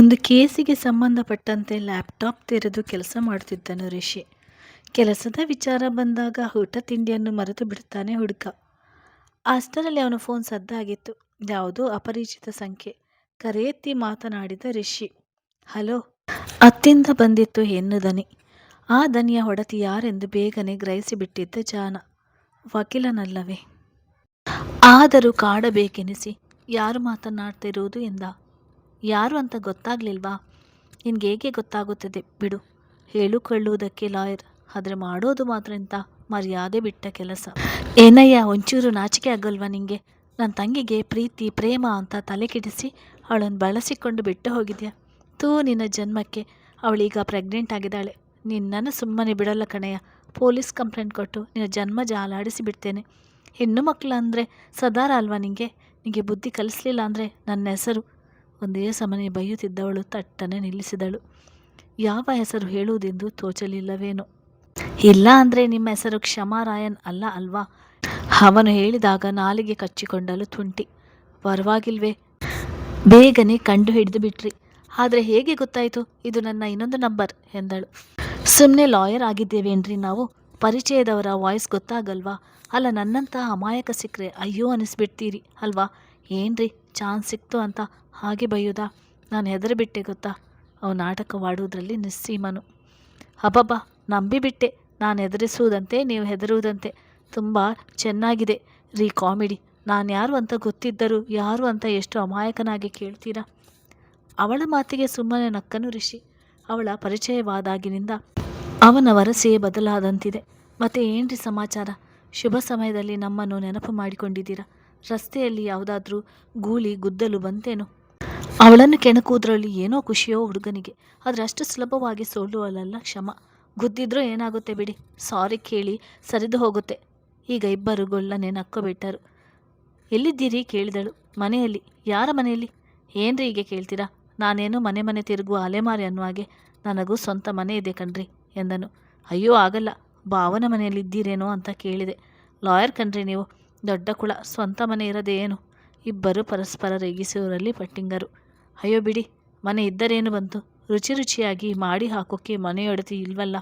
ಒಂದು ಕೇಸಿಗೆ ಸಂಬಂಧಪಟ್ಟಂತೆ ಲ್ಯಾಪ್ಟಾಪ್ ತೆರೆದು ಕೆಲಸ ಮಾಡುತ್ತಿದ್ದನು ರಿಷಿ. ಕೆಲಸದ ವಿಚಾರ ಬಂದಾಗ ಊಟ ತಿಂಡಿಯನ್ನು ಮರೆತು ಬಿಡುತ್ತಾನೆ ಹುಡುಗ. ಅಷ್ಟರಲ್ಲಿ ಅವನ ಫೋನ್ ಸದ್ದಾಗಿತ್ತು. ಯಾವುದೋ ಅಪರಿಚಿತ ಸಂಖ್ಯೆ. ಕರೆ ಎತ್ತಿ ಮಾತನಾಡಿದ ರಿಷಿ. ಹಲೋ. ಅತ್ತಿಂದ ಬಂದಿತ್ತು ಹೆಣ್ಣು ದನಿ. ಆ ದನಿಯ ಹೊಡತಿ ಯಾರೆಂದು ಬೇಗನೆ ಗ್ರಹಿಸಿಬಿಟ್ಟಿದ್ದ ಜಾನ. ವಕೀಲನಲ್ಲವೇ. ಆದರೂ ಕಾಡಬೇಕೆನಿಸಿ ಯಾರು ಮಾತನಾಡ್ತಿರುವುದು ಎಂದ. ಯಾರು ಅಂತ ಗೊತ್ತಾಗ್ಲಿಲ್ವಾ? ನಿನ್ಗೆ ಹೇಗೆ ಗೊತ್ತಾಗುತ್ತದೆ? ಬಿಡು. ಹೇಳಿಕೊಳ್ಳುವುದಕ್ಕೆ ಲಾಯರ್. ಆದರೆ ಮಾಡೋದು ಮಾತ್ರ ಇಂಥ ಮರ್ಯಾದೆ ಬಿಟ್ಟ ಕೆಲಸ. ಏನಯ್ಯ, ಒಂಚೂರು ನಾಚಿಕೆ ಆಗಲ್ವಾ ನಿಂಗೆ? ನನ್ನ ತಂಗಿಗೆ ಪ್ರೀತಿ, ಪ್ರೇಮ ಅಂತ ತಲೆ ಕೆಡಿಸಿ ಅವಳನ್ನು ಬಳಸಿಕೊಂಡು ಬಿಟ್ಟು ಹೋಗಿದ್ಯಾ? ತೂ ನಿನ್ನ ಜನ್ಮಕ್ಕೆ. ಅವಳೀಗ ಪ್ರೆಗ್ನೆಂಟ್ ಆಗಿದ್ದಾಳೆ. ನಿನ್ನನ್ನು ಸುಮ್ಮನೆ ಬಿಡಲ್ಲ ಕಣಯ್ಯ. ಪೊಲೀಸ್ ಕಂಪ್ಲೇಂಟ್ ಕೊಟ್ಟು ನಿನ್ನ ಜನ್ಮ ಜಾಲಾಡಿಸಿ ಬಿಡ್ತೇನೆ. ಹೆಣ್ಣು ಮಕ್ಕಳು ಅಂದರೆ ಸದಾರ ಅಲ್ವಾ ನಿಂಗೆ? ನಿಮಗೆ ಬುದ್ಧಿ ಕಲಿಸ್ಲಿಲ್ಲ ಅಂದರೆ ನನ್ನ ಹೆಸರು ಒಂದೇ ಸಮನೆ ಬೈಯುತ್ತಿದ್ದವಳು ತಟ್ಟನೆ ನಿಲ್ಲಿಸಿದಳು. ಯಾವ ಹೆಸರು ಹೇಳುವುದೆಂದು ತೋಚಲಿಲ್ಲವೇನೋ. ಇಲ್ಲ ಅಂದರೆ ನಿಮ್ಮ ಹೆಸರು ಕ್ಷಮಾರಾಯನ್ ಅಲ್ಲ ಅಲ್ವಾ? ಅವನು ಹೇಳಿದಾಗ ನಾಲಿಗೆ ಕಚ್ಚಿಕೊಂಡಲು ತುಂಟಿ. ಪರವಾಗಿಲ್ವೇ. ಬೇಗನೆ ಕಂಡು ಹಿಡಿದು ಬಿಟ್ರಿ. ಆದರೆ ಹೇಗೆ ಗೊತ್ತಾಯಿತು? ಇದು ನನ್ನ ಇನ್ನೊಂದು ನಂಬರ್ ಎಂದಳು. ಸುಮ್ಮನೆ ಲಾಯರ್ ಆಗಿದ್ದೇವೇನ್ರಿ ನಾವು? ಪರಿಚಯದವರ ವಾಯ್ಸ್ ಗೊತ್ತಾಗಲ್ವಾ? ಅಲ್ಲ ನನ್ನಂತಹ ಅಮಾಯಕ ಸಿಕ್ಕರೆ ಅಯ್ಯೋ ಅನಿಸ್ಬಿಡ್ತೀರಿ, ಅಲ್ವಾ? ಏನ್ರಿ, ಚಾನ್ಸ್ ಸಿಕ್ತು ಅಂತ ಹಾಗೆ ಬೈಯೋದಾ? ನಾನು ಹೆದರಿಬಿಟ್ಟೆ ಗೊತ್ತಾ? ಅವು ನಾಟಕವಾಡುವುದರಲ್ಲಿ ನಿಸ್ಸೀಮನು. ಅಬ್ಬಬ್ಬ ನಂಬಿಬಿಟ್ಟೆ ನಾನು ಹೆದರಿಸುವುದಂತೆ ನೀವು ಹೆದರುವುದಂತೆ ತುಂಬ ಚೆನ್ನಾಗಿದೆ. ರೀ ಕಾಮಿಡಿ. ನಾನು ಯಾರು ಅಂತ ಗೊತ್ತಿದ್ದರೂ ಯಾರು ಅಂತ ಎಷ್ಟು ಅಮಾಯಕನಾಗಿ ಕೇಳ್ತೀರಾ? ಅವಳ ಮಾತಿಗೆ ಸುಮ್ಮನೆ ನಕ್ಕನು ಋಷಿ ಅವಳ ಪರಿಚಯವಾದಾಗಿನಿಂದ ಅವನ ವರಸೆಯೇ ಬದಲಾದಂತಿದೆ. ಮತ್ತೆ ಏನ್ರಿ ಸಮಾಚಾರ? ಶುಭ ಸಮಯದಲ್ಲಿ ನಮ್ಮನ್ನು ನೆನಪು ಮಾಡಿಕೊಂಡಿದ್ದೀರಾ? ರಸ್ತೆಯಲ್ಲಿ ಯಾವುದಾದ್ರೂ ಗೂಳಿ ಗುದ್ದಲು ಬಂತೇನೋ? ಅವಳನ್ನು ಕೆಣಕುವುದರಲ್ಲಿ ಏನೋ ಖುಷಿಯೋ ಹುಡುಗನಿಗೆ. ಆದರೆ ಅಷ್ಟು ಸುಲಭವಾಗಿ ಸೋಲುವಲ್ಲ ಕ್ಷಮ. ಗುದ್ದಿದ್ರೂ ಏನಾಗುತ್ತೆ ಬಿಡಿ. ಸಾರಿ ಕೇಳಿ ಸರಿದು ಹೋಗುತ್ತೆ. ಈಗ ಇಬ್ಬರು ಗೊಳ್ಳನೆ ನಕ್ಕೋಬಿಟ್ಟರು. ಎಲ್ಲಿದ್ದೀರಿ? ಕೇಳಿದಳು. ಮನೆಯಲ್ಲಿ. ಯಾರ ಮನೆಯಲ್ಲಿ? ಏನ್ರಿ ಹೀಗೆ ಕೇಳ್ತೀರಾ? ನಾನೇನು ಮನೆ ಮನೆ ತಿರುಗುವ ಅಲೆಮಾರಿ ಅನ್ನುವಾಗೆ ನನಗೂ ಸ್ವಂತ ಮನೆ ಇದೆ ಕಣ್ರಿ ಎಂದನು. ಅಯ್ಯೋ, ಆಗಲ್ಲ. ಭಾವನ ಮನೆಯಲ್ಲಿದ್ದೀರೇನೋ ಅಂತ ಕೇಳಿದೆ. ಲಾಯರ್ ಕಣ್ರಿ ನೀವು, ದೊಡ್ಡ ಕುಳ, ಸ್ವಂತ ಮನೆ ಇರದೇ ಏನು ಇಬ್ಬರು ಪರಸ್ಪರ ರೇಗಿಸುವರಲ್ಲಿ ಪಟ್ಟಿಂಗರು. ಅಯ್ಯೋ ಬಿಡಿ, ಮನೆ ಇದ್ದರೇನು ಬಂತು? ರುಚಿ ರುಚಿಯಾಗಿ ಮಾಡಿ ಹಾಕೋಕ್ಕೆ ಮನೆಯೊಡತಿ ಇಲ್ವಲ್ಲ?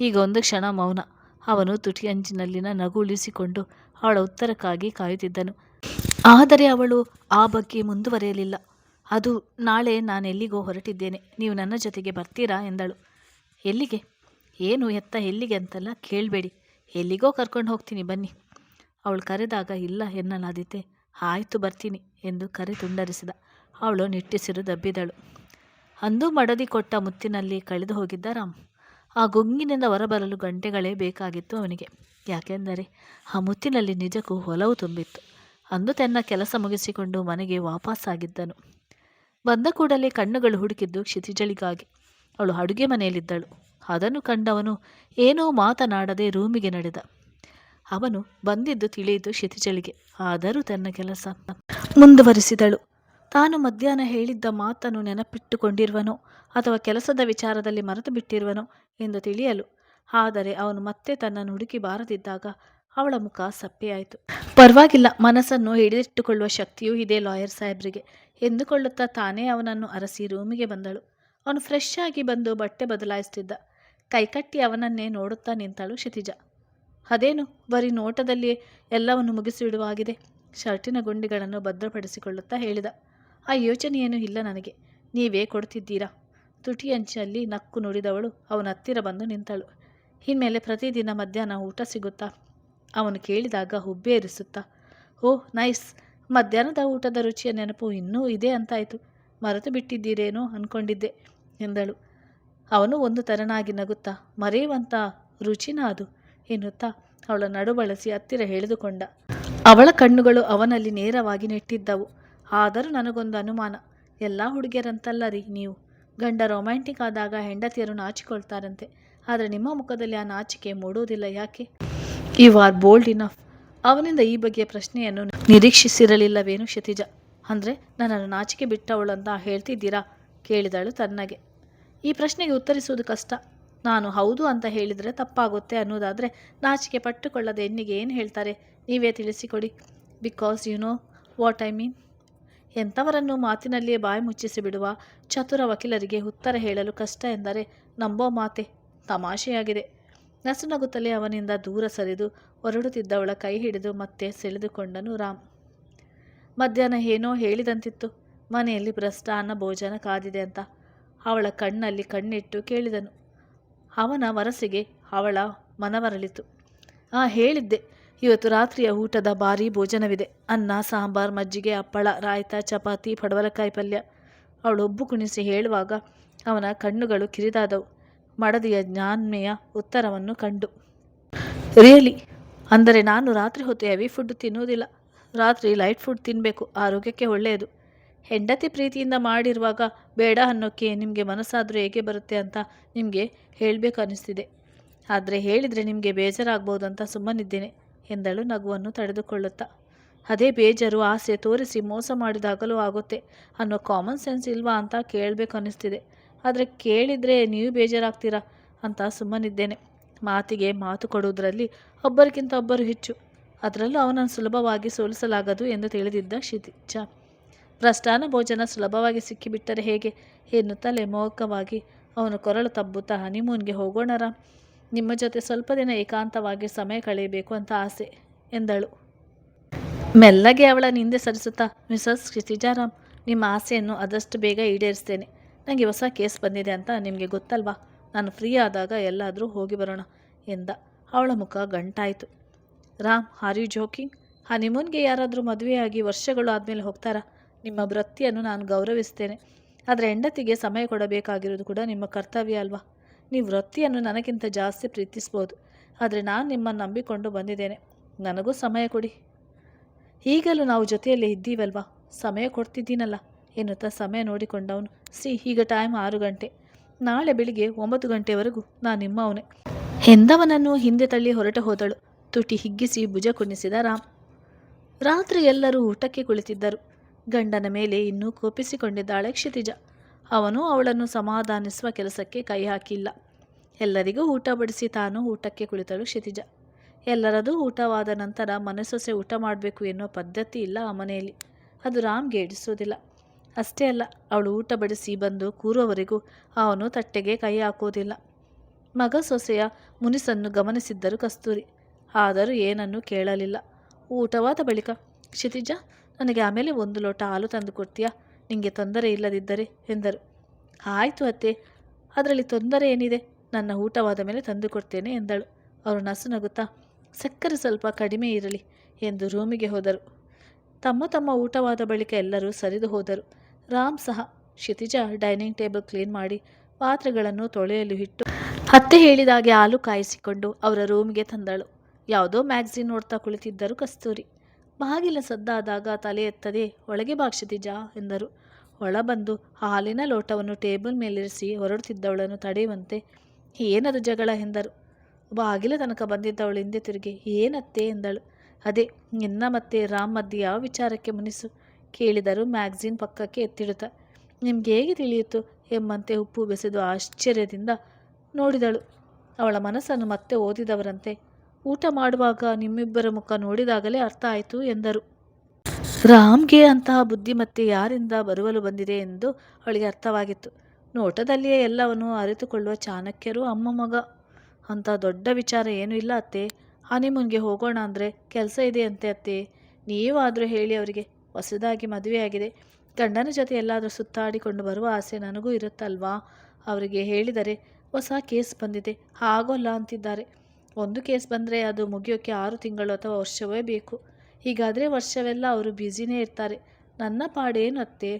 ಈಗ ಒಂದು ಕ್ಷಣ ಮೌನ. ಅವನು ತುಟಿ ಅಂಚಿನಲ್ಲಿನ ನಗು ಉಳಿಸಿಕೊಂಡು ಅವಳ ಉತ್ತರಕ್ಕಾಗಿ ಕಾಯುತ್ತಿದ್ದನು. ಆದರೆ ಅವಳು ಆ ಬಗ್ಗೆ ಮುಂದುವರೆಯಲಿಲ್ಲ. ಅದು ನಾಳೆ ನಾನು ಎಲ್ಲಿಗೋ ಹೊರಟಿದ್ದೇನೆ. ನೀವು ನನ್ನ ಜೊತೆಗೆ ಬರ್ತೀರಾ ಎಂದಳು. ಎಲ್ಲಿಗೆ? ಏನು ಎತ್ತ ಎಲ್ಲಿಗೆ ಅಂತಲ್ಲ ಕೇಳಬೇಡಿ. ಎಲ್ಲಿಗೋ ಕರ್ಕೊಂಡು ಹೋಗ್ತೀನಿ, ಬನ್ನಿ. ಅವಳು ಕರೆದಾಗ, ಇಲ್ಲ ಎನ್ನಲಾದೀತೆ ಆಯಿತು ಬರ್ತೀನಿ ಎಂದು ಕರೆ ತುಂಡರಿಸಿದ. ಅವಳು ನಿಟ್ಟಿಸಿರು ದಬ್ಬಿದಳು. ಅಂದು ಮಡದಿ ಕೊಟ್ಟ ಮುತ್ತಿನಲ್ಲಿ ಕಳೆದು ಹೋಗಿದ್ದ ರಾಮ್. ಆ ಗುಂಗಿನಿಂದ ಹೊರಬರಲು ಗಂಟೆಗಳೇ ಬೇಕಾಗಿತ್ತು ಅವನಿಗೆ. ಯಾಕೆಂದರೆ ಆ ಮುತ್ತಿನಲ್ಲಿ ನಿಜಕ್ಕೂ ಒಲವು ತುಂಬಿತ್ತು. ಅಂದು ತನ್ನ ಕೆಲಸ ಮುಗಿಸಿಕೊಂಡು ಮನೆಗೆ ವಾಪಸ್ಸಾಗಿದ್ದನು ಬಂದ ಕೂಡಲೇ ಕಣ್ಣುಗಳು ಹುಡುಕಿದ್ದು ಕ್ಷಿತಿಜಳಿಗಾಗಿ. ಅವಳು ಅಡುಗೆ ಮನೆಯಲ್ಲಿದ್ದಳು. ಅದನ್ನು ಕಂಡವನು ಏನೋ ಮಾತನಾಡದೆ ರೂಮಿಗೆ ನಡೆದ. ಅವನು ಬಂದಿದ್ದು ತಿಳಿಯಿತು ಶಿತಿಜಳಿಗೆ ಆದರೂ ತನ್ನ ಕೆಲಸ ಮುಂದುವರಿಸಿದಳು. ತಾನು ಮಧ್ಯಾಹ್ನ ಹೇಳಿದ್ದ ಮಾತನ್ನು ನೆನಪಿಟ್ಟುಕೊಂಡಿರುವನೋ ಅಥವಾ ಕೆಲಸದ ವಿಚಾರದಲ್ಲಿ ಮರೆತು ಬಿಟ್ಟಿರುವನೋ ಎಂದು ತಿಳಿಯಲು. ಆದರೆ ಅವನು ಮತ್ತೆ ತನ್ನನ್ನು ಹುಡುಕಿ ಬಾರದಿದ್ದಾಗ ಅವಳ ಮುಖ ಸಪ್ಪೆಯಾಯಿತು. ಪರವಾಗಿಲ್ಲ, ಮನಸ್ಸನ್ನು ಹಿಡಿದಿಟ್ಟುಕೊಳ್ಳುವ ಶಕ್ತಿಯೂ ಇದೆ ಲಾಯರ್ ಸಾಹೇಬ್ರಿಗೆ ಎಂದುಕೊಳ್ಳುತ್ತಾ ತಾನೇ ಅವನನ್ನು ಅರಸಿ ರೂಮಿಗೆ ಬಂದಳು. ಅವನು ಫ್ರೆಶ್ ಆಗಿ ಬಂದು ಬಟ್ಟೆ ಬದಲಾಯಿಸುತ್ತಿದ್ದ. ಕೈಕಟ್ಟಿ ಅವನನ್ನೇ ನೋಡುತ್ತಾ ನಿಂತಳು ಕ್ಷಿತಿಜ. ಅದೇನು? ಬರೀ ನೋಟದಲ್ಲಿಯೇ ಎಲ್ಲವನ್ನು ಮುಗಿಸಿಬಿಡುವಾಗಿದೆ ಶರ್ಟಿನ ಗುಂಡಿಗಳನ್ನು ಭದ್ರಪಡಿಸಿಕೊಳ್ಳುತ್ತಾ ಹೇಳಿದ. ಆ ಯೋಚನೆಯೇನೂ ಇಲ್ಲ ನನಗೆ. ನೀವೇ ಕೊಡ್ತಿದ್ದೀರಾ ತುಟಿ ಅಂಚಲ್ಲಿ ನಕ್ಕು ನುಡಿದವಳು ಅವನ ಹತ್ತಿರ ಬಂದು ನಿಂತಳು. ಇನ್ಮೇಲೆ ಪ್ರತಿದಿನ ಮಧ್ಯಾಹ್ನ ಊಟ ಸಿಗುತ್ತಾ? ಅವನು ಕೇಳಿದಾಗ ಹುಬ್ಬೇರಿಸುತ್ತಾ ಓ, ನೈಸ್. ಮಧ್ಯಾಹ್ನದ ಊಟದ ರುಚಿಯ ನೆನಪು ಇನ್ನೂ ಇದೆ ಅಂತಾಯಿತು. ಮರೆತು ಬಿಟ್ಟಿದ್ದೀರೇನೋ ಅಂದ್ಕೊಂಡಿದ್ದೆ ಎಂದಳು. ಅವನು ಒಂದು ತರನಾಗಿ ನಗುತ್ತಾ ಮರೆಯುವಂಥ ರುಚಿನ ಅದು, ಎನ್ನುತ್ತಾ ಅವಳ ನಡು ಬಳಸಿ ಹತ್ತಿರ ಹೇಳಿದುಕೊಂಡ. ಅವಳ ಕಣ್ಣುಗಳು ಅವನಲ್ಲಿ ನೇರವಾಗಿ ನೆಟ್ಟಿದ್ದವು. ಆದರೂ ನನಗೊಂದು ಅನುಮಾನ, ಎಲ್ಲ ಹುಡುಗಿಯರಂತಲ್ಲ ರೀ ನೀವು? ಗಂಡ ರೊಮ್ಯಾಂಟಿಕ್ ಆದಾಗ ಹೆಂಡತಿಯರು ನಾಚಿಕೊಳ್ತಾರಂತೆ. ಆದರೆ ನಿಮ್ಮ ಮುಖದಲ್ಲಿ ಆ ನಾಚಿಕೆ ಮೂಡುವುದಿಲ್ಲ ಯಾಕೆ? ಯು ಆರ್ ಬೋಲ್ಡ್ ಇನಫ್ ಅವನಿಂದ ಈ ಬಗೆಯ ಪ್ರಶ್ನೆಯನ್ನು ನಿರೀಕ್ಷಿಸಿರಲಿಲ್ಲವೇನು ಕ್ಷಿತಿಜ? ಅಂದರೆ ನನ್ನನ್ನು ನಾಚಿಕೆ ಬಿಟ್ಟವಳು ಅಂತ ಹೇಳ್ತಿದ್ದೀರಾ? ಕೇಳಿದಳು ತನ್ನಗೆ. ಈ ಪ್ರಶ್ನೆಗೆ ಉತ್ತರಿಸುವುದು ಕಷ್ಟ. ನಾನು ಹೌದು ಅಂತ ಹೇಳಿದರೆ ತಪ್ಪಾಗುತ್ತೆ ಅನ್ನೋದಾದರೆ ನಾಚಿಕೆ ಪಟ್ಟುಕೊಳ್ಳದೆ ಹೆಣ್ಣಿಗೆ ಏನು ಹೇಳ್ತಾರೆ? ನೀವೇ ತಿಳಿಸಿಕೊಡಿ. Because you know what I mean ಎಂಥವರನ್ನು ಮಾತಿನಲ್ಲಿಯೇ ಬಾಯಿ ಮುಚ್ಚಿಸಿ ಬಿಡುವ ಚತುರ ವಕೀಲರಿಗೆ ಉತ್ತರ ಹೇಳಲು ಕಷ್ಟ ಎಂದರೆ ನಂಬೋ ಮಾತೆ. ತಮಾಷೆಯಾಗಿದೆ. ನಸುನಗುತ್ತಲೇ ಅವನಿಂದ ದೂರ ಸರಿದು ಹೊರಡುತ್ತಿದ್ದವಳ ಕೈ ಹಿಡಿದು ಮತ್ತೆ ಸೆಳೆದುಕೊಂಡನು ರಾಮ್. ಮಧ್ಯಾಹ್ನ ಏನೋ ಹೇಳಿದಂತಿತ್ತು. ಮನೆಯಲ್ಲಿ ಭ್ರಷ್ಟಾನ್ನ ಭೋಜನ ಕಾದಿದೆ ಅಂತ. ಅವಳ ಕಣ್ಣಲ್ಲಿ ಕಣ್ಣಿಟ್ಟು ಕೇಳಿದನು. ಅವನ ಮನಸ್ಸಿಗೆ ಅವಳ ಮನವರಳಿತು. ಆ, ಹೇಳಿದ್ದೆ. ಇವತ್ತು ರಾತ್ರಿಯ ಊಟದ ಭಾರೀ ಭೋಜನವಿದೆ. ಅನ್ನ, ಸಾಂಬಾರ್, ಮಜ್ಜಿಗೆ, ಹಪ್ಪಳ, ರಾಯ್ತ, ಚಪಾತಿ, ಪಡವಲಕಾಯಿ ಪಲ್ಯ. ಅವಳೊಬ್ಬು ಕುಣಿಸಿ ಹೇಳುವಾಗ ಅವನ ಕಣ್ಣುಗಳು ಕಿರಿದಾದವು. ಮಡದಿಯ ಜ್ಞಾನ್ಮೆಯ ಉತ್ತರವನ್ನು ಕಂಡು. ರಿಯಲಿ? ಅಂದರೆ ನಾನು ರಾತ್ರಿ ಹೊತ್ತು ಹೆವಿ ಫುಡ್ ತಿನ್ನುವುದಿಲ್ಲ. ರಾತ್ರಿ ಲೈಟ್ ಫುಡ್ ತಿನ್ನಬೇಕು ಆರೋಗ್ಯಕ್ಕೆ ಒಳ್ಳೆಯದು. ಹೆಂಡತಿ ಪ್ರೀತಿಯಿಂದ ಮಾಡಿರುವಾಗ ಬೇಡ ಅನ್ನೋಕ್ಕೆ ನಿಮಗೆ ಮನಸ್ಸಾದರೂ ಹೇಗೆ ಬರುತ್ತೆ ಅಂತ ನಿಮಗೆ ಹೇಳಬೇಕು ಅನ್ನಿಸ್ತಿದೆ ಆದರೆ ಹೇಳಿದರೆ ನಿಮಗೆ ಬೇಜಾರಾಗ್ಬೋದು ಅಂತ ಸುಮ್ಮನಿದ್ದೇನೆ, ಎಂದಳು ನಗುವನ್ನು ತಡೆದುಕೊಳ್ಳುತ್ತಾ. ಅದೇ ಬೇಜಾರು ಆಸೆ ತೋರಿಸಿ ಮೋಸ ಮಾಡಿದಾಗಲೂ ಆಗುತ್ತೆ ಅನ್ನೋ ಕಾಮನ್ ಸೆನ್ಸ್ ಇಲ್ವಾ ಅಂತ ಕೇಳಬೇಕು ಅನ್ನಿಸ್ತಿದೆ ಆದರೆ ಕೇಳಿದರೆ ನೀವು ಬೇಜಾರಾಗ್ತೀರಾ ಅಂತ ಸುಮ್ಮನಿದ್ದೇನೆ. ಮಾತಿಗೆ ಮಾತು ಕೊಡುವುದರಲ್ಲಿ ಒಬ್ಬರಿಗಿಂತ ಒಬ್ಬರು ಹೆಚ್ಚು. ಅದರಲ್ಲೂ ಅವನನ್ನು ಸುಲಭವಾಗಿ ಸೋಲಿಸಲಾಗದು ಎಂದು ತಿಳಿದಿದ್ದ ಕ್ಷಿತಿಜ. ಭ್ರಷ್ಟಾನ ಭೋಜನ ಸುಲಭವಾಗಿ ಸಿಕ್ಕಿಬಿಟ್ಟರೆ ಹೇಗೆ? ಎನ್ನುತ್ತಲೇ ಮೋಹಕವಾಗಿ. ಅವನು ಕೊರಳು ತಬ್ಬುತ್ತಾ, ಹನಿಮೂನ್ಗೆ ಹೋಗೋಣರ? ನಿಮ್ಮ ಜೊತೆ ಸ್ವಲ್ಪ ದಿನ ಏಕಾಂತವಾಗಿ ಸಮಯ ಕಳೆಯಬೇಕು ಅಂತ ಆಸೆ, ಎಂದಳು. ಮೆಲ್ಲಗೆ ಅವಳ ನಿಂದೆ ಸರಿಸುತ್ತಾ, ಮಿಸಸ್ ಕ್ಷಿತಿಜಾರಾಮ್ ನಿಮ್ಮ ಆಸೆಯನ್ನು ಆದಷ್ಟು ಬೇಗ ಈಡೇರಿಸ್ತೇನೆ. ನನಗೆ ಹೊಸ ಕೇಸ್ ಬಂದಿದೆ ಅಂತ ನಿಮಗೆ ಗೊತ್ತಲ್ವಾ? ನಾನು ಫ್ರೀ ಆದಾಗ ಎಲ್ಲಾದರೂ ಹೋಗಿ ಬರೋಣ, ಎಂದ. ಅವಳ ಮುಖ ಗಂಟಾಯಿತು. Ram are you joking? ಹನಿಮೂನ್ಗೆ ಯಾರಾದರೂ ಮದುವೆಯಾಗಿ ವರ್ಷಗಳು ಆದಮೇಲೆ ಹೋಗ್ತಾರಾ? ನಿಮ್ಮ ವೃತ್ತಿಯನ್ನು ನಾನು ಗೌರವಿಸ್ತೇನೆ. ಆದರೆ ಹೆಂಡತಿಗೆ ಸಮಯ ಕೊಡಬೇಕಾಗಿರೋದು ಕೂಡ ನಿಮ್ಮ ಕರ್ತವ್ಯ ಅಲ್ವಾ? ನೀವು ವೃತ್ತಿಯನ್ನು ನನಗಿಂತ ಜಾಸ್ತಿ ಪ್ರೀತಿಸ್ಬೋದು. ಆದರೆ ನಾನು ನಿಮ್ಮನ್ನು ನಂಬಿಕೊಂಡು ಬಂದಿದ್ದೇನೆ. ನನಗೂ ಸಮಯ ಕೊಡಿ. ಈಗಲೂ ನಾವು ಜೊತೆಯಲ್ಲಿ ಇದ್ದೀವಲ್ವಾ? ಸಮಯ ಕೊಡ್ತಿದ್ದೀನಲ್ಲ. ಎನ್ನುತ್ತಾ ಸಮಯ ನೋಡಿಕೊಂಡವನು. ಸಿ, ಈಗ ಟೈಮ್ ಆರು ಗಂಟೆ. ನಾಳೆ ಬೆಳಿಗ್ಗೆ ಒಂಬತ್ತು ಗಂಟೆವರೆಗೂ ನಾನು ನಿಮ್ಮವನೇ. ಹೆಂದವನನ್ನು ಹಿಂದೆ ತಳ್ಳಿ ಹೊರಟ ಹೋದಳು. ತುಟಿ ಹಿಗ್ಗಿಸಿ ಭುಜ ಕುಣಿಸಿದ ರಾಮ್. ರಾತ್ರಿ ಎಲ್ಲರೂ ಊಟಕ್ಕೆ ಕುಳಿತಿದ್ದರು. ಗಂಡನ ಮೇಲೆ ಇನ್ನೂ ಕೋಪಿಸಿಕೊಂಡಿದ್ದಾಳೆ ಕ್ಷಿತಿಜ. ಅವನು ಅವಳನ್ನು ಸಮಾಧಾನಿಸುವ ಕೆಲಸಕ್ಕೆ ಕೈ ಹಾಕಿಲ್ಲ. ಎಲ್ಲರಿಗೂ ಊಟ ಬಡಿಸಿ ತಾನು ಊಟಕ್ಕೆ ಕುಳಿತಳು ಕ್ಷಿತಿಜ. ಎಲ್ಲರದೂ ಊಟವಾದ ನಂತರ ಮನಸ್ಸೊಸೆ ಊಟ ಮಾಡಬೇಕು ಎನ್ನುವ ಪದ್ಧತಿ ಇಲ್ಲ ಆ ಮನೆಯಲ್ಲಿ. ಅದು ರಾಮ್ಗೆ ಇಡಿಸೋದಿಲ್ಲ ಅಷ್ಟೇ ಅಲ್ಲ, ಅವಳು ಊಟ ಬಡಿಸಿ ಬಂದು ಕೂರುವವರೆಗೂ ಅವನು ತಟ್ಟೆಗೆ ಕೈ ಹಾಕೋದಿಲ್ಲ ಮಗ ಸೊಸೆಯ ಮುನಿಸನ್ನು ಗಮನಿಸಿದ್ದರು ಕಸ್ತೂರಿ. ಆದರೂ ಏನನ್ನೂ ಕೇಳಲಿಲ್ಲ. ಊಟವಾದ ಬಳಿಕ, ಕ್ಷಿತಿಜ ನನಗೆ ಆಮೇಲೆ ಒಂದು ಲೋಟ ಹಾಲು ತಂದು ಕೊಡ್ತೀಯಾ? ನಿಮಗೆ ತೊಂದರೆ ಇಲ್ಲದಿದ್ದರೆ ಎಂದರು. ಆಯಿತು ಅತ್ತೆ, ಅದರಲ್ಲಿ ತೊಂದರೆ ಏನಿದೆ? ನನ್ನ ಊಟವಾದ ಮೇಲೆ ತಂದು ಕೊಡ್ತೇನೆ ಎಂದಳು. ಅವರು ನಸು ನಗುತ್ತಾ, ಸಕ್ಕರೆ ಸ್ವಲ್ಪ ಕಡಿಮೆ ಇರಲಿ ಎಂದು ರೂಮಿಗೆ ಹೋದರು. ತಮ್ಮ ತಮ್ಮ ಊಟವಾದ ಬಳಿಕ ಎಲ್ಲರೂ ಸರಿದು ಹೋದರು. ರಾಮ್ ಸಹ, ಕ್ಷಿತಿಜ ಡೈನಿಂಗ್ ಟೇಬಲ್ ಕ್ಲೀನ್ ಮಾಡಿ ಪಾತ್ರೆಗಳನ್ನು ತೊಳೆಯಲು ಇಟ್ಟು ಅತ್ತೆ ಹೇಳಿದಾಗೆ ಹಾಲು ಕಾಯಿಸಿಕೊಂಡು ಅವರ ರೂಮ್ಗೆ ತಂದಳು. ಯಾವುದೋ ಮ್ಯಾಗ್ಝಿನ್ ನೋಡ್ತಾ ಕುಳಿತಿದ್ದರು ಕಸ್ತೂರಿ. ಬಾಗಿಲ ಸದ್ದಾದಾಗ ತಲೆ ಎತ್ತದೆ, ಒಳಗೆ ಬಾ ಕ್ಷಿತಿಜ ಎಂದರು. ಒಳಬಂದು ಹಾಲಿನ ಲೋಟವನ್ನು ಟೇಬಲ್ ಮೇಲಿರಿಸಿ ಹೊರಡುತ್ತಿದ್ದವಳನ್ನು ತಡೆಯುವಂತೆ, ಏನದು ಜಗಳ ಎಂದರು. ಬಾಗಿಲ ತನಕ ಬಂದಿದ್ದವಳು ಹಿಂದೆ ತಿರುಗಿ, ಏನತ್ತೆ ಎಂದಳು. ಅದೇ, ನಿನ್ನ ಮತ್ತೆ ರಾಮ್ ಮಧ್ಯೆ ಯಾವ ವಿಚಾರಕ್ಕೆ ಮುನಿಸು ಕೇಳಿದರು ಮ್ಯಾಗ್ಝಿನ್ ಪಕ್ಕಕ್ಕೆ ಎತ್ತಿಡುತ್ತ, ನಿಮ್ಗೆ ಹೇಗೆ ತಿಳಿಯಿತು? ಎಂಬಂತೆ ಉಪ್ಪು ಬೆಸೆದು ಆಶ್ಚರ್ಯದಿಂದ ನೋಡಿದಳು. ಅವಳ ಮನಸ್ಸನ್ನು ಮತ್ತೆ ಓದಿದವರಂತೆ ಊಟ ಮಾಡುವಾಗ ನಿಮ್ಮಿಬ್ಬರ ಮುಖ ನೋಡಿದಾಗಲೇ ಅರ್ಥ ಆಯಿತು ಎಂದರು. ರಾಮ್ಗೆ ಅಂತಹ ಬುದ್ಧಿಮತ್ತೆ ಯಾರಿಂದ ಬರುವಲು ಬಂದಿದೆ ಎಂದು ಅವಳಿಗೆ ಅರ್ಥವಾಗಿತ್ತು. ನೋಟದಲ್ಲಿಯೇ ಎಲ್ಲವನ್ನು ಅರಿತುಕೊಳ್ಳುವ ಚಾಣಕ್ಯರು ಅಮ್ಮ ಮಗ. ಅಂತ ದೊಡ್ಡ ವಿಚಾರ ಏನೂ ಇಲ್ಲ ಅತ್ತೆ. ಹನಿಮೂನ್ಗೆ ಹೋಗೋಣ ಅಂದರೆ ಕೆಲಸ ಇದೆ ಅಂತೆ ಅತ್ತೆ. ನೀವಾದರೂ ಹೇಳಿ ಅವರಿಗೆ. ಹೊಸದಾಗಿ ಮದುವೆಯಾಗಿದೆ ಗಂಡನ ಜೊತೆ ಎಲ್ಲಾದರೂ ಸುತ್ತಾಡಿಕೊಂಡು ಬರುವ ಆಸೆ ನನಗೂ ಇರುತ್ತಲ್ವಾ? ಅವರಿಗೆ ಹೇಳಿದರೆ ಹೊಸ ಕೇಸ್ ಬಂದಿದೆ. ಆಗೋಲ್ಲ ಅಂತಿದ್ದಾರೆ. ಒಂದು ಕೇಸ್ ಬಂದರೆ ಅದು ಮುಗಿಯೋಕ್ಕೆ ಆರು ತಿಂಗಳು ಅಥವಾ ವರ್ಷವೇ ಬೇಕು. ಹೀಗಾದರೆ ವರ್ಷವೆಲ್ಲ ಅವರು ಬ್ಯುಸಿನೇ ಇರ್ತಾರೆ. ನನ್ನ ಪಾಡೇನು ಅತ್ತೆ